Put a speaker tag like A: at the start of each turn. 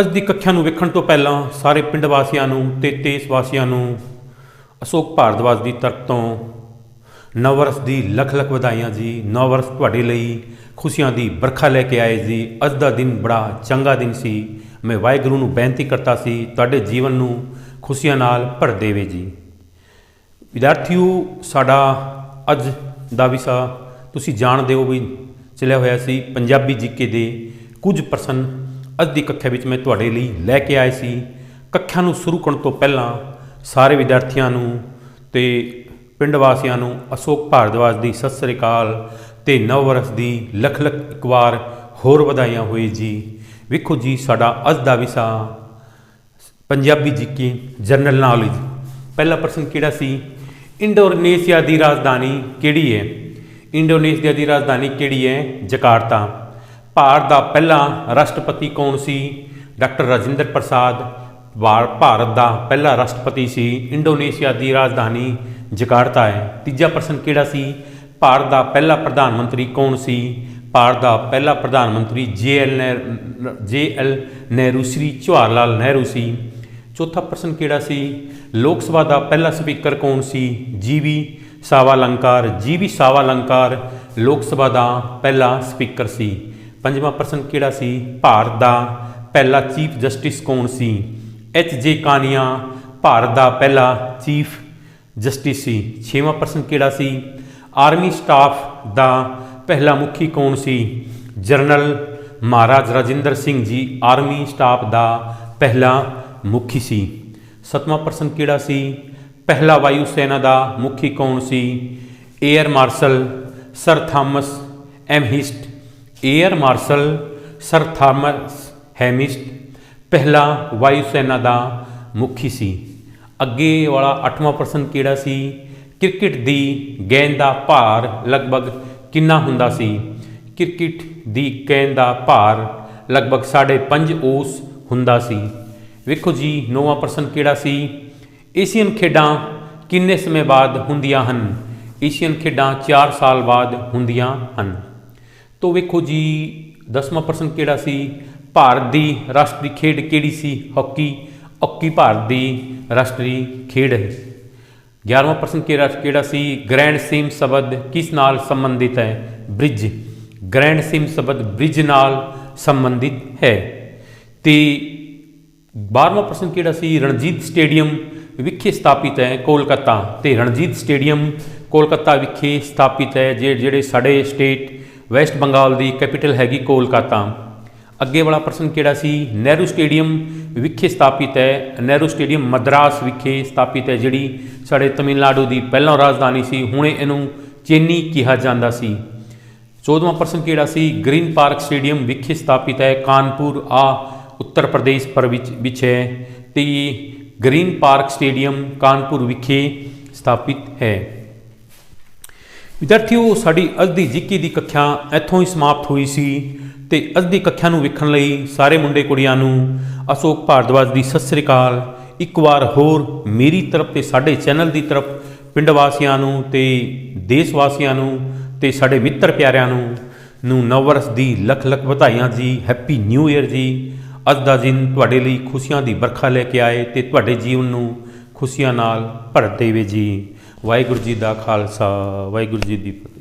A: ਅੱਜ ਦੀ ਕੱਖਿਆ ਨੂੰ ਵੇਖਣ ਤੋਂ ਪਹਿਲਾਂ ਸਾਰੇ ਪਿੰਡ ਵਾਸੀਆਂ ਨੂੰ ਤੇ ਦੇਸ਼ ਵਾਸੀਆਂ ਨੂੰ ਅਸ਼ੋਕ ਭਾਰਦਵਾਜ ਦੀ ਤਰਫ ਤੋਂ ਨਵਰਸ ਦੀ ਲੱਖ ਲੱਖ ਵਧਾਈਆਂ ਜੀ। ਨਵਰਸ ਤੁਹਾਡੇ ਲਈ ਖੁਸ਼ੀਆਂ ਦੀ ਬਰਖਾ ਲੈ ਕੇ ਆਏ ਜੀ। ਅੱਜ ਦਾ ਦਿਨ ਬੜਾ ਚੰਗਾ ਦਿਨ ਸੀ। ਮੈਂ ਵਾਹਿਗੁਰੂ ਨੂੰ ਬੇਨਤੀ ਕਰਤਾ ਸੀ, ਤੁਹਾਡੇ ਜੀਵਨ ਨੂੰ ਖੁਸ਼ੀਆਂ ਨਾਲ ਭਰ ਦੇਵੇ ਜੀ। ਵਿਦਿਆਰਥੀਓ, ਸਾਡਾ ਅੱਜ ਦਾ ਵਿਸ਼ਾ ਤੁਸੀਂ ਜਾਣਦੇ ਹੋ ਵੀ ਚੱਲਿਆ ਹੋਇਆ ਸੀ, ਪੰਜਾਬੀ ਜੀਕੇ ਦੇ ਕੁਝ ਪ੍ਰਸ਼ਨ ਅੱਜ ਦੀ ਕੱਖਿਆ ਵਿੱਚ ਮੈਂ ਤੁਹਾਡੇ ਲਈ ਲੈ ਕੇ ਆਏ ਸੀ। ਕੱਖਿਆ ਨੂੰ ਸ਼ੁਰੂ ਕਰਨ ਤੋਂ ਪਹਿਲਾਂ ਸਾਰੇ ਵਿਦਿਆਰਥੀਆਂ ਨੂੰ ਤੇ ਪਿੰਡ ਵਾਸੀਆਂ ਨੂੰ ਅਸ਼ੋਕ ਭਾਰਦਵਾਜ ਦੀ ਸਤਿ ਸ੍ਰੀ ਅਕਾਲ ਤੇ ਨਵ ਵਰਸ ਦੀ ਲੱਖ ਲੱਖ ਇੱਕ ਵਾਰ ਹੋਰ ਵਧਾਈਆਂ ਹੋਈ ਜੀ। ਵੇਖੋ ਜੀ, ਸਾਡਾ ਅੱਜ ਦਾ ਵਿਸ਼ਾ ਪੰਜਾਬੀ ਜੀਕੇ ਜਨਰਲ ਨੌਲੇਜ ਪਹਿਲਾ ਪ੍ਰਸ਼ਨ ਕਿਹੜਾ ਸੀ? ਇੰਡੋਨੇਸ਼ੀਆ ਦੀ ਰਾਜਧਾਨੀ ਕਿਹੜੀ ਹੈ? ਇੰਡੋਨੇਸ਼ੀਆ ਦੀ ਰਾਜਧਾਨੀ ਕਿਹੜੀ ਹੈ? ਜਕਾਰਤਾ। ਭਾਰਤ ਦਾ ਪਹਿਲਾ ਰਾਸ਼ਟਰਪਤੀ ਕੌਣ ਸੀ? ਡਾਕਟਰ ਰਾਜਿੰਦਰ ਪ੍ਰਸਾਦ ਭਾਰ- ਭਾਰਤ ਦਾ ਪਹਿਲਾ ਰਾਸ਼ਟਰਪਤੀ ਸੀ। ਇੰਡੋਨੇਸ਼ੀਆ ਦੀ ਰਾਜਧਾਨੀ ਜਕਾਰਤਾ ਹੈ। ਤੀਜਾ ਪ੍ਰਸ਼ਨ ਕਿਹੜਾ ਸੀ? ਭਾਰਤ ਦਾ ਪਹਿਲਾ ਪ੍ਰਧਾਨ ਮੰਤਰੀ ਕੌਣ ਸੀ? ਭਾਰਤ ਦਾ ਪਹਿਲਾ ਪ੍ਰਧਾਨ ਮੰਤਰੀ J L J L Nehru, Shri Jawahar Lal Nehru ਸੀ। ਚੌਥਾ ਪ੍ਰਸ਼ਨ ਕਿਹੜਾ ਸੀ? ਲੋਕ ਸਭਾ ਦਾ ਪਹਿਲਾ ਸਪੀਕਰ ਕੌਣ ਸੀ? ਜੀਵੀ ਸਾਵਾਲੰਕਾਰ ਜੀਵੀ ਸਾਵਾਲੰਕਾਰ ਲੋਕ ਸਭਾ ਦਾ ਪਹਿਲਾ ਸਪੀਕਰ ਸੀ। ਪੰਜਵਾਂ ਪ੍ਰਸ਼ਨ ਕਿਹੜਾ ਸੀ? ਭਾਰਤ ਦਾ ਪਹਿਲਾ ਚੀਫ ਜਸਟਿਸ ਕੌਣ ਸੀ? ਐਚ ਜੇ ਕਾਨੀਆ, ਭਾਰਤ ਦਾ ਪਹਿਲਾ ਚੀਫ ਜਸਟਿਸ ਸੀ। ਛੇਵਾਂ ਪ੍ਰਸ਼ਨ ਕਿਹੜਾ ਸੀ? ਆਰਮੀ ਸਟਾਫ ਦਾ ਪਹਿਲਾ ਮੁਖੀ ਕੌਣ ਸੀ? General Maharaj Rajinder Singh ji army staff ਦਾ ਪਹਿਲਾ ਮੁਖੀ ਸੀ। ਸਤਵਾਂ ਪ੍ਰਸ਼ਨ ਕਿਹੜਾ ਸੀ? ਪਹਿਲਾ ਵਾਯੂ ਸੈਨਾ ਦਾ ਮੁਖੀ ਕੌਣ ਸੀ? Air marshal sir Thomas Elmhirst air marshal sir Thomas Elmhirst ਪਹਿਲਾ ਵਾਯੂ ਸੈਨਾ ਦਾ ਮੁਖੀ ਸੀ। ਅੱਗੇ ਵਾਲਾ 8ਵਾਂ ਪ੍ਰਸ਼ਨ ਕਿਹੜਾ ਸੀ? ਕ੍ਰਿਕਟ ਦੀ ਗੇਂਦ ਦਾ ਭਾਰ ਲਗਭਗ ਕਿੰਨਾ ਹੁੰਦਾ ਸੀ? ਕ੍ਰਿਕਟ ਦੀ ਗੇਂਦ ਦਾ ਭਾਰ ਲਗਭਗ 5.5 ਔਸ ਹੁੰਦਾ ਸੀ। ਵੇਖੋ ਜੀ, ਨੌਵਾਂ ਪ੍ਰਸ਼ਨ ਕਿਹੜਾ ਸੀ? ਏਸ਼ੀਅਨ ਖੇਡਾਂ ਕਿੰਨੇ ਸਮੇਂ ਬਾਅਦ ਹੁੰਦੀਆਂ ਹਨ? ਏਸ਼ੀਅਨ ਖੇਡਾਂ 4 ਸਾਲ ਬਾਅਦ ਹੁੰਦੀਆਂ ਹਨ। ਤੋਂ ਵੇਖੋ ਜੀ 10ਵਾਂ ਪ੍ਰਸ਼ਨ ਕਿਹੜਾ ਸੀ? ਭਾਰਤ ਦੀ ਰਾਸ਼ਟਰੀ ਖੇਡ ਕਿਹੜੀ ਸੀ? ਹਾਕੀ। ਹਾਕੀ ਭਾਰਤ ਦੀ ਰਾਸ਼ਟਰੀ ਖੇਡ ਹੈ। 11ਵਾਂ ਪ੍ਰਸ਼ਨ ਕਿਹੜਾ ਕਿਹੜਾ ਸੀ? ਗ੍ਰੈਂਡ ਸਿਮ ਸ਼ਬਦ ਕਿਸ ਨਾਲ ਸੰਬੰਧਿਤ ਹੈ? ਬ੍ਰਿਜ। ਗ੍ਰੈਂਡ ਸਿਮ ਸ਼ਬਦ ਬ੍ਰਿਜ ਨਾਲ ਸੰਬੰਧਿਤ ਹੈ। ਤੇ 12ਵਾਂ ਪ੍ਰਸ਼ਨ ਕਿਹੜਾ ਸੀ? ਰਣਜੀਤ ਸਟੇਡੀਅਮ ਵਿਖੇ ਸਥਾਪਿਤ ਹੈ ਕੋਲਕਾਤਾ। ਤੇ ਰਣਜੀਤ ਸਟੇਡੀਅਮ ਕੋਲਕਾਤਾ ਵਿਖੇ ਸਥਾਪਿਤ ਹੈ, ਜੇ- ਜਿਹੜੇ ਸਾਡੇ ਸਟੇਟ ਵੈਸਟ ਬੰਗਾਲ ਦੀ ਕੈਪੀਟਲ ਹੈਗੀ ਕੋਲਕਾਤਾ। ਅੱਗੇ ਵਾਲਾ ਪ੍ਰਸ਼ਨ ਕਿਹੜਾ ਸੀ? ਨਹਿਰੂ ਸਟੇਡੀਅਮ ਵਿਖੇ ਸਥਾਪਿਤ ਹੈ। ਨਹਿਰੂ ਸਟੇਡੀਅਮ ਮਦਰਾਸ ਵਿਖੇ ਸਥਾਪਿਤ ਹੈ, ਜਿਹੜੀ ਸਾਡੇ ਤਮਿਲਨਾਡੂ ਦੀ ਪਹਿਲਾਂ ਰਾਜਧਾਨੀ ਸੀ। ਹੁਣੇ ਇਹਨੂੰ ਚੇਨੀ ਕਿਹਾ ਜਾਂਦਾ ਸੀ। 14ਵਾਂ ਪ੍ਰਸ਼ਨ ਕਿਹੜਾ ਸੀ? ਗ੍ਰੀਨ ਪਾਰਕ ਸਟੇਡੀਅਮ ਵਿਖੇ ਸਥਾਪਿਤ ਹੈ। ਕਾਨਪੁਰ ਆ ਉੱਤਰ ਪ੍ਰਦੇਸ਼ ਪਰ ਵਿੱਚ ਵਿੱਚ ਹੈ। ਤੇ ਗ੍ਰੀਨ ਪਾਰਕ ਸਟੇਡੀਅਮ ਕਾਨਪੁਰ ਵਿਖੇ ਸਥਾਪਿਤ ਹੈ। ਵਿਦਿਆਰਥੀਓ, ਸਾਡੀ ਅੱਜ ਦੀ ਜਿੱਕੀ ਦੀ ਕੱਖਿਆ ਇੱਥੋਂ ਹੀ ਸਮਾਪਤ ਹੋਈ ਸੀ ਤੇ ਅੱਜ ਦੀ ਕੱਖਿਆ ਨੂੰ ਵੇਖਣ ਲਈ ਸਾਰੇ ਮੁੰਡੇ ਕੁੜੀਆਂ ਨੂੰ ਅਸ਼ੋਕ ਭਾਰਦਵਾਜ ਦੀ ਸਤਿ ਸ੍ਰੀ ਅਕਾਲ। ਇੱਕ ਵਾਰ ਹੋਰ ਮੇਰੀ ਤਰਫ ਤੇ ਸਾਡੇ ਚੈਨਲ ਦੀ ਤਰਫ, ਪਿੰਡ ਵਾਸੀਆਂ ਨੂੰ ਤੇ ਦੇਸ਼ ਵਾਸੀਆਂ ਨੂੰ ਤੇ ਸਾਡੇ ਮਿੱਤਰ ਪਿਆਰਿਆਂ ਨੂੰ ਨੂੰ ਨਵਵਰਸ ਦੀ ਲੱਖ ਲੱਖ ਵਧਾਈਆਂ ਜੀ, ਹੈਪੀ ਨਿਊ ਇਅਰ ਜੀ। ਅੱਜ ਦਾ ਦਿਨ ਤੁਹਾਡੇ ਲਈ ਖੁਸ਼ੀਆਂ ਦੀ ਵਰਖਾ ਲੈ ਕੇ ਆਏ ਤੇ ਤੁਹਾਡੇ ਜੀਵਨ ਨੂੰ ਖੁਸ਼ੀਆਂ ਨਾਲ ਭਰ ਦੇਵੇ ਜੀ। ਵਾਹਿਗੁਰੂ ਜੀ ਦਾ ਖਾਲਸਾ ਵਾਹਿਗੁਰੂ ਜੀ ਦੀ ਫਤਿਹ।